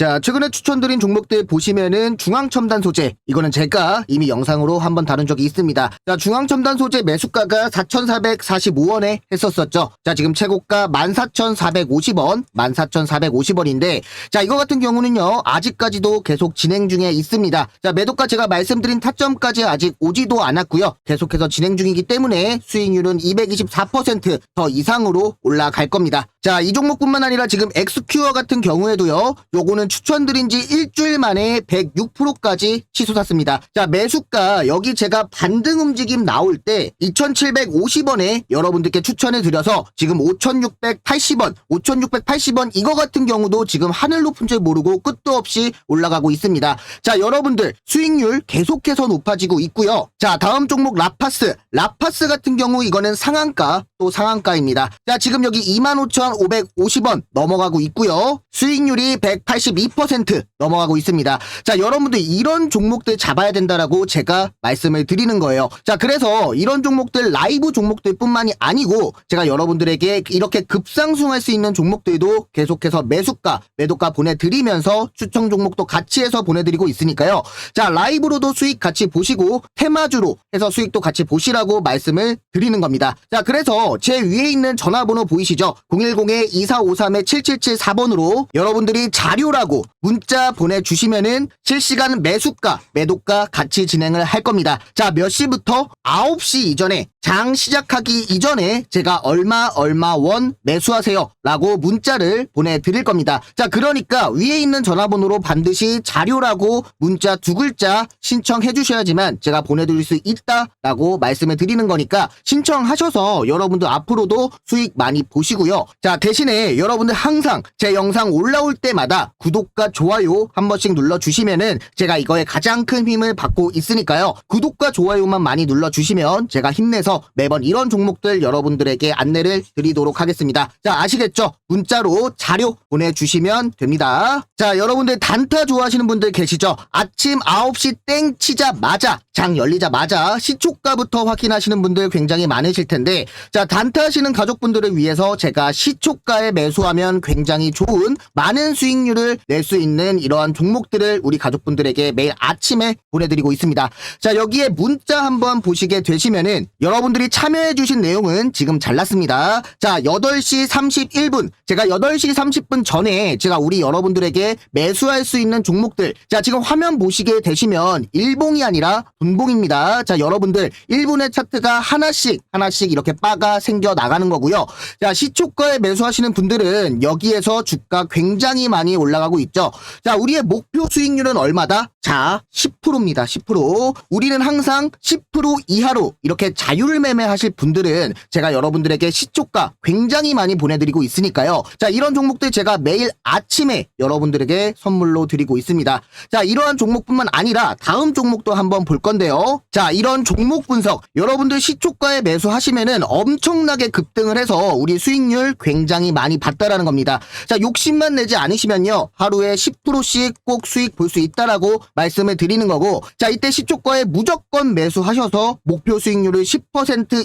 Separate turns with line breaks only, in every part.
자, 최근에 추천드린 종목들 보시면은 중앙첨단 소재. 이거는 제가 이미 영상으로 한번 다룬 적이 있습니다. 자, 중앙첨단 소재 매수가가 4,445원에 했었었죠. 자, 지금 최고가 14,450원, 14,450원인데, 자, 이거 같은 경우는요, 아직까지도 계속 진행 중에 있습니다. 자, 매도가 제가 말씀드린 타점까지 아직 오지도 않았고요. 계속해서 진행 중이기 때문에 수익률은 224%더 이상으로 올라갈 겁니다. 자, 이 종목뿐만 아니라 지금 엑스큐어 같은 경우에도요, 요거는 추천드린 지 일주일 만에 106%까지 치솟았습니다. 자, 매수가 여기 제가 반등 움직임 나올 때 2,750원에 여러분들께 추천해 드려서 지금 5,680원, 5,680원 이거 같은 경우도 지금 하늘 높은 줄 모르고 끝도 없이 올라가고 있습니다. 자, 여러분들 수익률 계속해서 높아지고 있고요. 자, 다음 종목 라파스. 라파스 같은 경우 이거는 상한가 또 상한가입니다. 자, 지금 여기 25,550원 넘어가고 있고요. 수익률이 182% 넘어가고 있습니다. 자, 여러분들 이런 종목들 잡아야 된다라고 제가 말씀을 드리는 거예요. 자, 그래서 이런 종목들 라이브 종목들뿐만이 아니고 제가 여러분들에게 이렇게 급상승할 수 있는 종목들도 계속해서 매수가, 매도가 보내드리면서 추천 종목도 같이 해서 보내드리고 있으니까요. 자, 라이브로도 수익 같이 보시고 테마주로 해서 수익도 같이 보시라고 말씀을 드리는 겁니다. 자, 그래서 제 위에 있는 전화번호 보이시죠? 010-2453-7774번으로 여러분들이 자료라고 문자 보내주시면은 실시간 매수가, 매도가 같이 진행을 할 겁니다. 자, 몇 시부터? 9시 이전에 장 시작하기 이전에 제가 얼마 얼마 원 매수하세요 라고 문자를 보내드릴 겁니다. 자 그러니까 위에 있는 전화번호로 반드시 자료라고 문자 두 글자 신청해 주셔야지만 제가 보내드릴 수 있다 라고 말씀을 드리는 거니까 신청하셔서 여러분들 앞으로도 수익 많이 보시고요. 자 대신에 여러분들 항상 제 영상 올라올 때마다 구독과 좋아요 한 번씩 눌러주시면은 제가 이거에 가장 큰 힘을 받고 있으니까요. 구독과 좋아요만 많이 눌러주시면 제가 힘내서 매번 이런 종목들 여러분들에게 안내를 드리도록 하겠습니다. 자, 아시겠죠? 문자로 자료 보내주시면 됩니다. 자, 여러분들 단타 좋아하시는 분들 계시죠? 아침 9시 땡 치자마자 장 열리자마자 시초가부터 확인하시는 분들 굉장히 많으실 텐데 자, 단타 하시는 가족분들을 위해서 제가 시초가에 매수하면 굉장히 좋은 많은 수익률을 낼 수 있는 이러한 종목들을 우리 가족분들에게 매일 아침에 보내드리고 있습니다. 자, 여기에 문자 한번 보시게 되시면은 여러분 들이 참여해주신 내용은 지금 잘났습니다. 자, 8시 31분. 제가 8시 30분 전에 제가 우리 여러분들에게 매수할 수 있는 종목들. 자, 지금 화면 보시게 되시면 일봉이 아니라 분봉입니다. 자, 여러분들 1분의 차트가 하나씩, 하나씩 이렇게 바가 생겨 나가는 거고요. 자, 시초가에 매수하시는 분들은 여기에서 주가 굉장히 많이 올라가고 있죠. 자, 우리의 목표 수익률은 얼마다? 자, 10%입니다. 10%. 우리는 항상 10% 이하로 이렇게 자율 매매 하실 분들은 제가 여러분들에게 시초가 굉장히 많이 보내드리고 있으니까요. 자, 이런 종목들 제가 매일 아침에 여러분들에게 선물로 드리고 있습니다. 자, 이러한 종목뿐만 아니라 다음 종목도 한번 볼 건데요. 자, 이런 종목 분석 여러분들 시초가에 매수하시면은 엄청나게 급등을 해서 우리 수익률 굉장히 많이 봤다라는 겁니다. 자, 욕심만 내지 않으시면요. 하루에 10%씩 꼭 수익 볼 수 있다라고 말씀을 드리는 거고 자, 이때 시초가에 무조건 매수하셔서 목표 수익률을 10%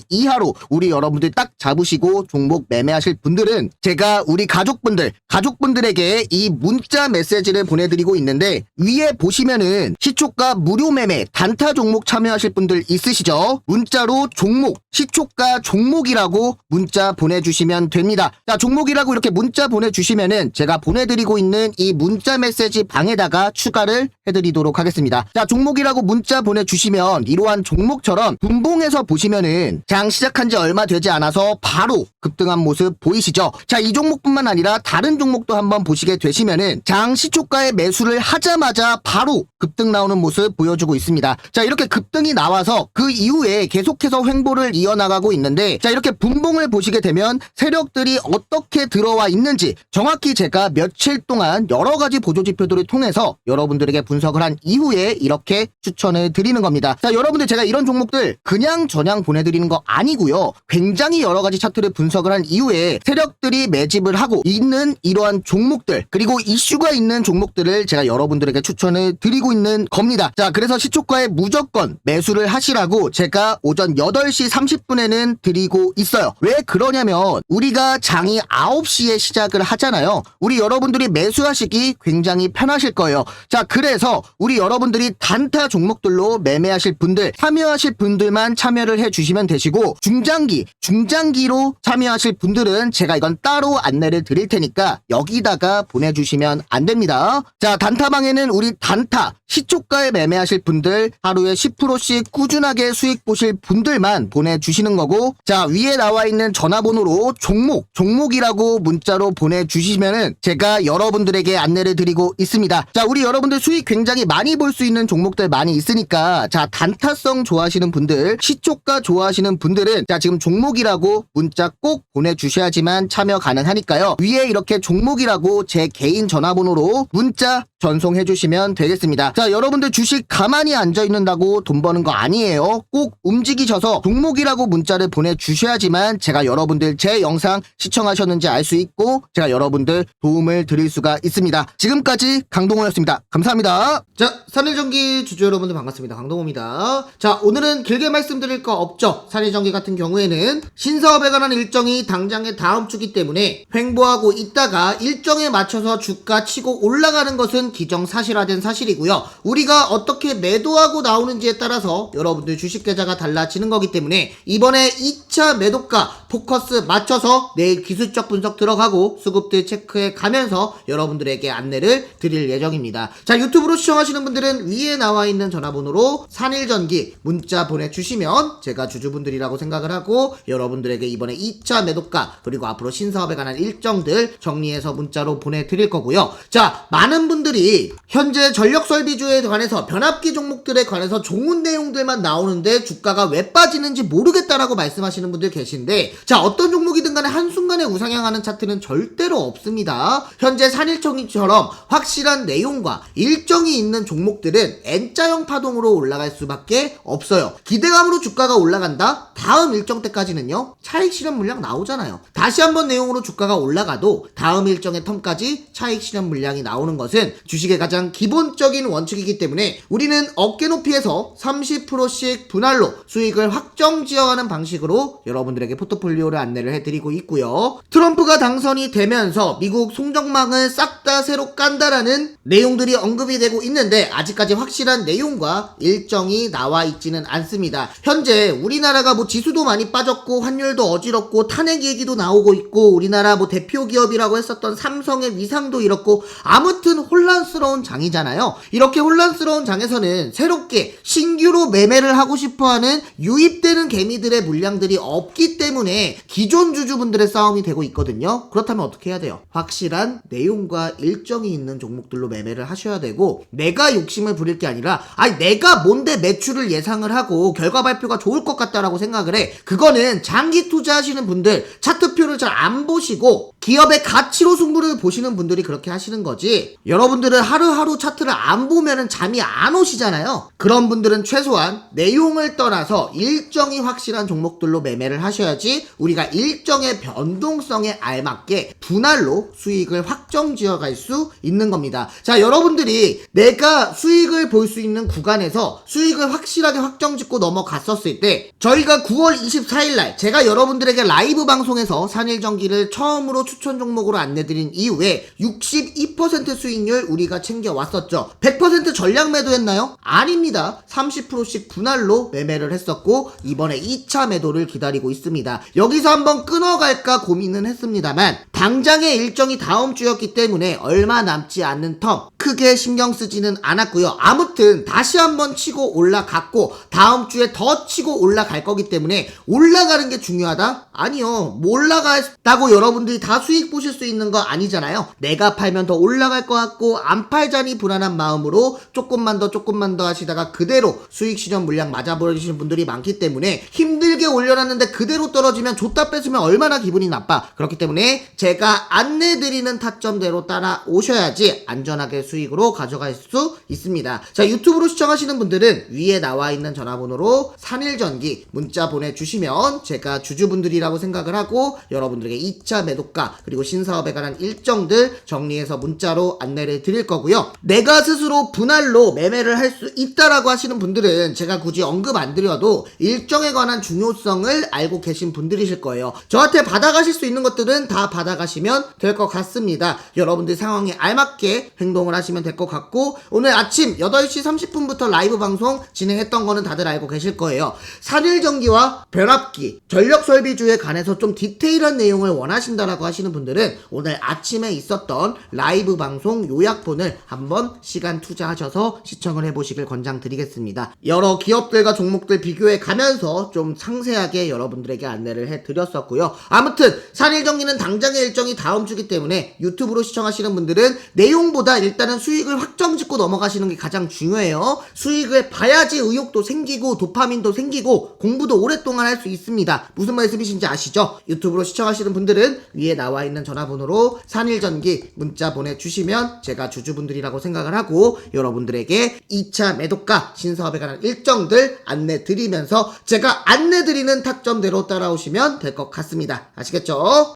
이하로 우리 여러분들 딱 잡으시고 종목 매매하실 분들은 제가 우리 가족분들, 가족분들에게 이 문자 메시지를 보내드리고 있는데 위에 보시면은 시초가 무료 매매 단타 종목 참여하실 분들 있으시죠? 문자로 종목, 시초가 종목이라고 문자 보내주시면 됩니다. 자, 종목이라고 이렇게 문자 보내주시면은 제가 보내드리고 있는 이 문자 메시지 방에다가 추가를 해드리도록 하겠습니다. 자, 종목이라고 문자 보내주시면 이러한 종목처럼 분봉에서 보시면 은 장 시작한 지 얼마 되지 않아서 바로 급등한 모습 보이시죠? 자, 이 종목뿐만 아니라 다른 종목도 한번 보시게 되시면은 장 시초가에 매수를 하자마자 바로 급등 나오는 모습 보여주고 있습니다. 자, 이렇게 급등이 나와서 그 이후에 계속해서 횡보를 이어나가고 있는데 자, 이렇게 분봉을 보시게 되면 세력들이 어떻게 들어와 있는지 정확히 제가 며칠 동안 여러 가지 보조 지표들을 통해서 여러분들에게 분석을 한 이후에 이렇게 추천을 드리는 겁니다. 자, 여러분들 제가 이런 종목들 그냥 전향 보내드리는 거 아니고요. 굉장히 여러 가지 차트를 분석을 한 이후에 세력들이 매집을 하고 있는 이러한 종목들 그리고 이슈가 있는 종목들을 제가 여러분들에게 추천을 드리고 있는 겁니다. 자, 그래서 시초가에 무조건 매수를 하시라고 제가 오전 8시 30분에는 드리고 있어요. 왜 그러냐면 우리가 장이 9시에 시작을 하잖아요. 우리 여러분들이 매수하시기 굉장히 편하실 거예요. 자, 그래서 우리 여러분들이 단타 종목들로 매매하실 분들, 참여하실 분들만 참여를 해 주시면 되시고 중장기, 중장기로 참여하실 분들은 제가 이건 따로 안내를 드릴 테니까 여기다가 보내주시면 안 됩니다. 자, 단타방에는 우리 단타, 시초가에 매매하실 분들, 하루에 10%씩 꾸준하게 수익 보실 분들만 보내주시는 거고, 자, 위에 나와 있는 전화번호로 종목, 종목이라고 문자로 보내주시면은 제가 여러분들에게 안내를 드리고 있습니다. 자, 우리 여러분들 수익 굉장히 많이 볼 수 있는 종목들 많이 있으니까, 자, 단타성 좋아하시는 분들, 시초가 좋아하시는 분들은, 자, 지금 종목이라고 문자 꼭 보내주셔야지만 참여 가능하니까요. 위에 이렇게 종목이라고 제 개인 전화번호로 문자 전송해 주시면 되겠습니다. 자, 여러분들 주식 가만히 앉아 있는다고 돈 버는 거 아니에요. 꼭 움직이셔서 종목이라고 문자를 보내주셔야지만 제가 여러분들 제 영상 시청하셨는지 알 수 있고 제가 여러분들 도움을 드릴 수가 있습니다. 지금까지 강동호였습니다. 감사합니다. 자, 산일전기 주주 여러분들 반갑습니다. 강동호입니다. 자, 오늘은 길게 말씀드릴 거 없 죠. 산일전기 같은 경우에는 신사업에 관한 일정이 당장의 다음 주기 때문에 횡보하고 있다가 일정에 맞춰서 주가 치고 올라가는 것은 기정사실화된 사실이고요. 우리가 어떻게 매도하고 나오는지에 따라서 여러분들 주식 계좌가 달라지는 거기 때문에 이번에 2차 매도가 포커스 맞춰서 내일 기술적 분석 들어가고 수급들 체크해 가면서 여러분들에게 안내를 드릴 예정입니다. 자, 유튜브로 시청하시는 분들은 위에 나와 있는 전화번호로 산일전기 문자 보내주시면 제가 주주분들이라고 생각을 하고 여러분들에게 이번에 2차 매도가 그리고 앞으로 신사업에 관한 일정들 정리해서 문자로 보내드릴 거고요. 자, 많은 분들이 현재 전력 설비주에 관해서 변압기 종목들에 관해서 좋은 내용들만 나오는데 주가가 왜 빠지는지 모르겠다라고 말씀하시는 분들 계신데 자, 어떤 종목이든 간에 한순간에 우상향하는 차트는 절대로 없습니다. 현재 산일청이처럼 확실한 내용과 일정이 있는 종목들은 N자형 파동으로 올라갈 수밖에 없어요. 기대감으로 주가가 올라 간다? 다음 일정 때까지는요, 차익 실현 물량 나오잖아요. 다시 한번 내용으로 주가가 올라가도 다음 일정의 텀까지 차익 실현 물량이 나오는 것은 주식의 가장 기본적인 원칙이기 때문에 우리는 어깨 높이에서 30%씩 분할로 수익을 확정 지어가는 방식으로 여러분들에게 포트폴리오를 안내를 해드리고 있고요. 트럼프가 당선이 되면서 미국 송정망을 싹 다 새로 깐다라는 내용들이 언급이 되고 있는데 아직까지 확실한 내용과 일정이 나와 있지는 않습니다. 현재 우리나라가 뭐 지수도 많이 빠졌고 환율도 어지럽고 탄핵 얘기도 나오고 있고 우리나라 뭐 대표 기업이라고 했었던 삼성의 위상도 잃었고 아무튼 혼란스러운 장이잖아요. 이렇게 혼란스러운 장에서는 새롭게 신규로 매매를 하고 싶어하는 유입되는 개미들의 물량들이 없기 때문에 기존 주주분들의 싸움이 되고 있거든요. 그렇다면 어떻게 해야 돼요? 확실한 내용과 일정이 있는 종목들로 매매를 하셔야 되고 내가 욕심을 부릴 게 아니라 아니 내가 뭔데 매출을 예상을 하고 결과 발표가 좋을 것 같다라고 생각을 해. 그거는 장기 투자하시는 분들 차트표를 잘 안 보시고 기업의 가치로 승부를 보시는 분들이 그렇게 하시는 거지. 여러분들은 하루하루 차트를 안 보면은 잠이 안 오시잖아요. 그런 분들은 최소한 내용을 떠나서 일정이 확실한 종목들로 매매를 하셔야지 우리가 일정의 변동성에 알맞게 분할로 수익을 확정 지어갈 수 있는 겁니다. 자, 여러분들이 내가 수익을 볼 수 있는 구간에서 수익을 확실하게 확정 짓고 넘어갔었을 때 저희가 9월 24일 날 제가 여러분들에게 라이브 방송에서 산일전기를 처음으로 추천 종목으로 안내드린 이후에 62% 수익률 우리가 챙겨왔었죠. 100% 전량 매도했나요? 아닙니다. 30%씩 분할로 매매를 했었고 이번에 2차 매도를 기다리고 있습니다. 여기서 한번 끊어갈까 고민은 했습니다만 당장의 일정이 다음 주였기 때문에 얼마 남지 않는 텀 크게 신경 쓰지는 않았고요. 아무튼 다시 한번 치고 올라갔고 다음 주에 더 치고 올라갈 거기 때문에 올라가는 게 중요하다? 아니요. 뭐 올라갔다고 여러분들이 다 수익 보실 수 있는 거 아니잖아요. 내가 팔면 더 올라갈 것 같고 안 팔자니 불안한 마음으로 조금만 더 조금만 더 하시다가 그대로 수익 실현 물량 맞아버리시는 분들이 많기 때문에 힘들게 올려놨는데 그대로 떨어지면 줬다 뺏으면 얼마나 기분이 나빠. 그렇기 때문에 제가 안내드리는 타점대로 따라오셔야지 안전하게 수익으로 가져갈 수 있습니다. 자 유튜브로 시청하시는 분들은 위에 나와 있는 전화번호로 산일전기 문자 보내주시면 제가 주주분들이라고 생각을 하고 여러분들에게 2차 매도가 그리고 신사업에 관한 일정들 정리해서 문자로 안내를 드릴 거고요. 내가 스스로 분할로 매매를 할 수 있다라고 하시는 분들은 제가 굳이 언급 안 드려도 일정에 관한 중요성을 알고 계신 분들이실 거예요. 저한테 받아가실 수 있는 것들은 다 받아 가시면 될 것 같습니다. 여러분들 상황에 알맞게 행동을 하시면 될 것 같고 오늘 아침 8시 30분부터 라이브 방송 진행했던 거는 다들 알고 계실 거예요. 산일전기와 변압기, 전력설비주에 관해서 좀 디테일한 내용을 원하신다라고 하시는 분들은 오늘 아침에 있었던 라이브 방송 요약본을 한번 시간 투자하셔서 시청을 해보시길 권장드리겠습니다. 여러 기업들과 종목들 비교해 가면서 좀 상세하게 여러분들에게 안내를 해드렸었고요. 아무튼 산일전기는 당장의 일정이 다음 주기 때문에 유튜브로 시청하시는 분들은 내용보다 일단은 수익을 확정 짓고 넘어가시는 게 가장 중요해요. 수익을 봐야지 의욕도 생기고 도파민도 생기고 공부도 오랫동안 할 수 있습니다. 무슨 말씀이신지 아시죠? 유튜브로 시청하시는 분들은 위에 나와 있는 전화번호로 산일전기 문자 보내주시면 제가 주주분들이라고 생각을 하고 여러분들에게 2차 매도가 신사업에 관한 일정들 안내 드리면서 제가 안내 드리는 타점대로 따라오시면 될 것 같습니다. 아시겠죠?